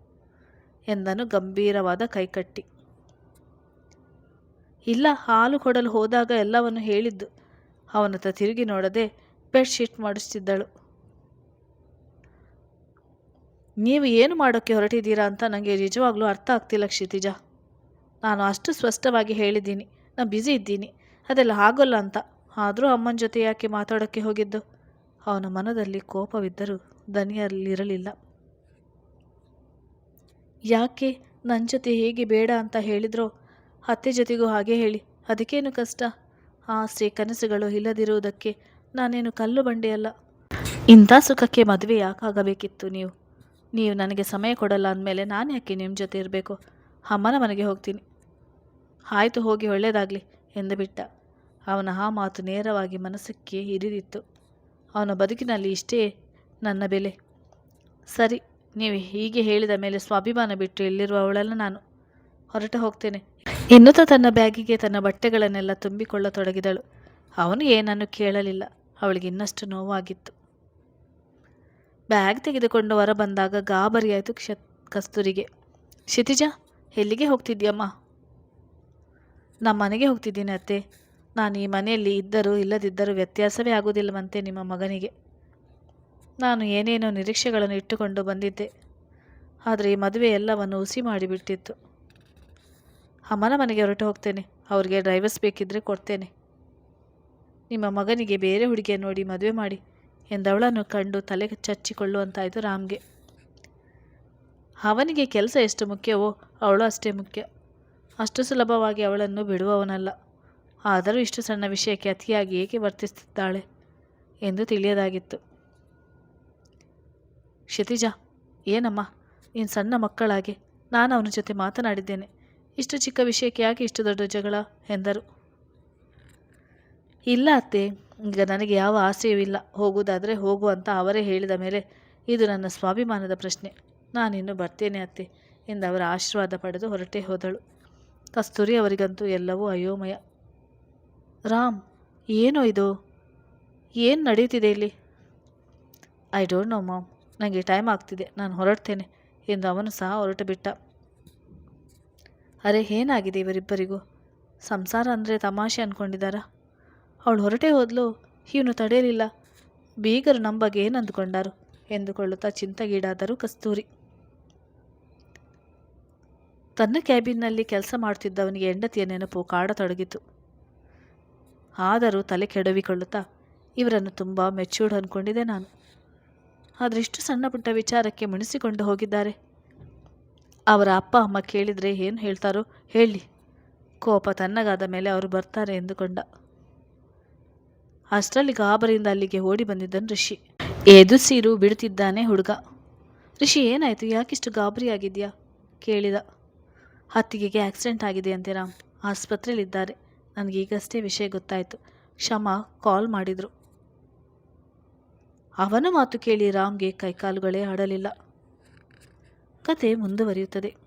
ಎಂದನು ಗಂಭೀರವಾದ ಕೈಕಟ್ಟಿ. ಇಲ್ಲ, ಹಾಲು ಕೊಡಲು ಹೋದಾಗ ಎಲ್ಲವನ್ನು ಹೇಳಿದ್ದು. ಅವನತ್ತ ತಿರುಗಿ ನೋಡದೆ ಬೆಡ್ಶೀಟ್ ಮಾಡಿಸ್ತಿದ್ದಳು. ನೀವು ಏನು ಮಾಡೋಕ್ಕೆ ಹೊರಟಿದ್ದೀರಾ ಅಂತ ನನಗೆ ನಿಜವಾಗ್ಲೂ ಅರ್ಥ ಆಗ್ತಿಲ್ಲ ಕ್ಷಿತಿಜ. ನಾನು ಅಷ್ಟು ಸ್ಪಷ್ಟವಾಗಿ ಹೇಳಿದ್ದೀನಿ. ನಾನು ಬ್ಯುಸಿ ಇದ್ದೀನಿ. ಅದೆಲ್ಲ ಆಗೋಲ್ಲ ಅಂತ. ಆದರೂ ಅಮ್ಮನ ಜೊತೆ ಯಾಕೆ ಮಾತಾಡೋಕ್ಕೆ ಹೋಗಿದ್ದು? ಅವನ ಮನದಲ್ಲಿ ಕೋಪವಿದ್ದರೂ ದನಿಯಲ್ಲಿರಲಿಲ್ಲ. ಯಾಕೆ? ನನ್ನ ಜೊತೆ ಹೇಗೆ ಬೇಡ ಅಂತ ಹೇಳಿದ್ರೋ? ಅತ್ತೆ ಜೊತೆಗೂ ಹಾಗೆ ಹೇಳಿ. ಅದಕ್ಕೇನು ಕಷ್ಟ? ಆಸೆ ಕನಸುಗಳು ಇಲ್ಲದಿರುವುದಕ್ಕೆ ನಾನೇನು ಕಲ್ಲು ಬಂಡೆಯಲ್ಲ ಇಂಥ ಸುಖಕ್ಕೆ ಮದುವೆ ಯಾಕಾಗಬೇಕಿತ್ತು ನೀವು? ನೀವು ನನಗೆ ಸಮಯ ಕೊಡಲ್ಲ ಅಂದಮೇಲೆ ನಾನು ಯಾಕೆ ನಿಮ್ಮ ಜೊತೆ ಇರಬೇಕು? ಅಮ್ಮನ ಮನೆಗೆ ಹೋಗ್ತೀನಿ. ಆಯಿತು, ಹೋಗಿ ಒಳ್ಳೆಯದಾಗಲಿ ಎಂದು ಬಿಟ್ಟ. ಅವನ ಆ ಮಾತು ನೇರವಾಗಿ ಮನಸ್ಸಕ್ಕೆ ಹಿರಿದಿತ್ತು ಅವನ ಬದುಕಿನಲ್ಲಿ ಇಷ್ಟೇ ನನ್ನ ಬೆಲೆ. ಸರಿ ನೀವು ಹೀಗೆ ಹೇಳಿದ ಮೇಲೆ ಸ್ವಾಭಿಮಾನ ಬಿಟ್ಟು ಇಲ್ಲಿರುವವಳಲ್ಲ ನಾನು ಹೊರಟು ಹೋಗ್ತೇನೆ. ಇನ್ನುತ ತನ್ನ ಬ್ಯಾಗಿಗೆ ತನ್ನ ಬಟ್ಟೆಗಳನ್ನೆಲ್ಲ ತುಂಬಿಕೊಳ್ಳತೊಡಗಿದಳು ಅವನು ಏನನ್ನು ಕೇಳಲಿಲ್ಲ. ಅವಳಿಗೆ ಇನ್ನಷ್ಟು ನೋವಾಗಿತ್ತು. ಬ್ಯಾಗ್ ತೆಗೆದುಕೊಂಡು ಹೊರ ಬಂದಾಗ ಗಾಬರಿಯಾಯಿತು ಕ್ಷ ಕಸ್ತೂರಿಗೆ. ಕ್ಷಿತಿಜ, ಎಲ್ಲಿಗೆ ಹೋಗ್ತಿದ್ಯಮ್ಮ ನಮ್ಮ ಮನೆಗೆ ಹೋಗ್ತಿದ್ದೀನಿ ಅತ್ತೆ. ನಾನು ಈ ಮನೆಯಲ್ಲಿ ಇದ್ದರೂ ಇಲ್ಲದಿದ್ದರೂ ವ್ಯತ್ಯಾಸವೇ ಆಗುವುದಿಲ್ಲವಂತೆ ನಿಮ್ಮ ಮಗನಿಗೆ. ನಾನು ಏನೇನೋ ನಿರೀಕ್ಷೆಗಳನ್ನು ಇಟ್ಟುಕೊಂಡು ಬಂದಿದ್ದೆ. ಆದರೆ ಈ ಮದುವೆ ಎಲ್ಲವನ್ನು ಹುಸಿ ಮಾಡಿಬಿಟ್ಟಿತ್ತು. ಅಮ್ಮನ ಮನೆಗೆ ಹೊರಟು ಹೋಗ್ತೇನೆ. ಅವ್ರಿಗೆ ಡ್ರೈವರ್ಸ್ ಬೇಕಿದ್ದರೆ ಕೊಡ್ತೇನೆ. ನಿಮ್ಮ ಮಗನಿಗೆ ಬೇರೆ ಹುಡುಗಿಯ ನೋಡಿ ಮದುವೆ ಮಾಡಿ ಎಂದವಳನ್ನು ಕಂಡು ತಲೆ ಚಚ್ಚಿಕೊಳ್ಳುವಂತಾಯಿತು ರಾಮ್ಗೆ. ಅವನಿಗೆ ಕೆಲಸ ಎಷ್ಟು ಮುಖ್ಯವೋ ಅವಳು ಅಷ್ಟೇ ಮುಖ್ಯ. ಅಷ್ಟು ಸುಲಭವಾಗಿ ಅವಳನ್ನು ಬಿಡುವವನಲ್ಲ. ಆದರೂ ಇಷ್ಟು ಸಣ್ಣ ವಿಷಯಕ್ಕೆ ಅತಿಯಾಗಿ ಏಕೆ ವರ್ತಿಸುತ್ತಿದ್ದಾಳೆ ಎಂದು ತಿಳಿಯದಾಗಿತ್ತು. ಕ್ಷಿತಿಜ ಏನಮ್ಮ? ಇನ್ನು ಸಣ್ಣ ಮಕ್ಕಳಾಗಿ. ನಾನು ಅವನ ಜೊತೆ ಮಾತನಾಡಿದ್ದೇನೆ. ಇಷ್ಟು ಚಿಕ್ಕ ವಿಷಯಕ್ಕೆ ಯಾಕೆ ಇಷ್ಟು ದೊಡ್ಡ ಜಗಳ? ಎಂದರು. ಇಲ್ಲ ಅತ್ತೆ, ಈಗ ನನಗೆ ಯಾವ ಆಸೆಯೂ ಇಲ್ಲ. ಹೋಗುವುದಾದರೆ ಹೋಗು ಅಂತ ಅವರೇ ಹೇಳಿದ ಮೇಲೆ ಇದು ನನ್ನ ಸ್ವಾಭಿಮಾನದ ಪ್ರಶ್ನೆ. ನಾನಿನ್ನು ಬರ್ತೇನೆ ಅತ್ತೆ ಎಂದು ಅವರ ಆಶೀರ್ವಾದ ಪಡೆದು ಹೊರಟೇ ಹೋದಳು. ಕಸ್ತೂರಿ ಅವರಿಗಂತೂ ಎಲ್ಲವೂ ಅಯೋಮಯ. ರಾಮ್, ಏನೋ ಇದು? ಏನು ನಡೆಯುತ್ತಿದೆ ಇಲ್ಲಿ? ಐ ಡೋಂಟ್ ನೋ ಮಾಮ್ ನನಗೆ ಟೈಮ್ ಆಗ್ತಿದೆ, ನಾನು ಹೊರಡ್ತೇನೆ ಎಂದು ಅವನು ಸಹ ಹೊರಟು ಬಿಟ್ಟ. ಅರೆ, ಏನಾಗಿದೆ ಇವರಿಬ್ಬರಿಗೂ? ಸಂಸಾರ ಅಂದರೆ ತಮಾಷೆ ಅಂದ್ಕೊಂಡಿದ್ದಾರಾ ಅವಳು ಹೊರಟೇ ಹೋದ್ಲು, ಇವನು ತಡೆಯಲಿಲ್ಲ. ಬೀಗರು ನಮ್ಮ ಬಗ್ಗೆ ಏನು ಅಂದುಕೊಂಡಾರು? ಎಂದುಕೊಳ್ಳುತ್ತಾ ಚಿಂತೆಗೀಡಾದರು ಕಸ್ತೂರಿ. ತನ್ನ ಕ್ಯಾಬಿನ್ನಲ್ಲಿ ಕೆಲಸ ಮಾಡ್ತಿದ್ದವನಿಗೆ ಹೆಂಡತಿಯ ನೆನಪು ಕಾಡತೊಡಗಿತು. ಆದರೂ ತಲೆ ಕೆಡವಿಕೊಳ್ಳುತ್ತಾ, ಇವರನ್ನು ತುಂಬ ಮೆಚ್ಯೂರ್ಡ್ ಅಂದ್ಕೊಂಡಿದ್ದೆ ನಾನು. ಆದರೆ ಇಷ್ಟು ಸಣ್ಣ ಪುಟ್ಟ ವಿಚಾರಕ್ಕೆ ಮುಣಿಸಿಕೊಂಡು ಹೋಗಿದ್ದಾರೆ. ಅವರ ಅಪ್ಪ, ಅಮ್ಮ ಕೇಳಿದರೆ ಏನು ಹೇಳ್ತಾರೋ ಹೇಳಿ. ಕೋಪ ತನ್ನಗಾದ ಮೇಲೆ ಅವರು ಬರ್ತಾರೆ ಎಂದುಕೊಂಡ. ಅಷ್ಟರಲ್ಲಿ ಗಾಬರಿಯಿಂದ ಅಲ್ಲಿಗೆ ಓಡಿ ಬಂದಿದ್ದನು ಋಷಿ ಎದುಸೀರು ಬಿಡುತ್ತಿದ್ದಾನೆ ಹುಡುಗ. ಋಷಿ ಏನಾಯಿತು? ಯಾಕಿಷ್ಟು ಗಾಬರಿಯಾಗಿದೆಯಾ? ಕೇಳಿದ. ಹತ್ತಿಗೆಗೆ ಆಕ್ಸಿಡೆಂಟ್ ಆಗಿದೆ ಅಂತೆ ರಾಮ್. ಆಸ್ಪತ್ರೆಯಲ್ಲಿದ್ದಾರೆ. ನನಗೀಗಷ್ಟೇ ವಿಷಯ ಗೊತ್ತಾಯಿತು. ಕ್ಷಮಾ ಕಾಲ್ ಮಾಡಿದರು. ಅವನ ಮಾತು ಕೇಳಿ ರಾಮ್ಗೆ ಕೈಕಾಲುಗಳೇ ಆಡಲಿಲ್ಲ. ಕತೆ ಮುಂದುವರಿಯುತ್ತದೆ.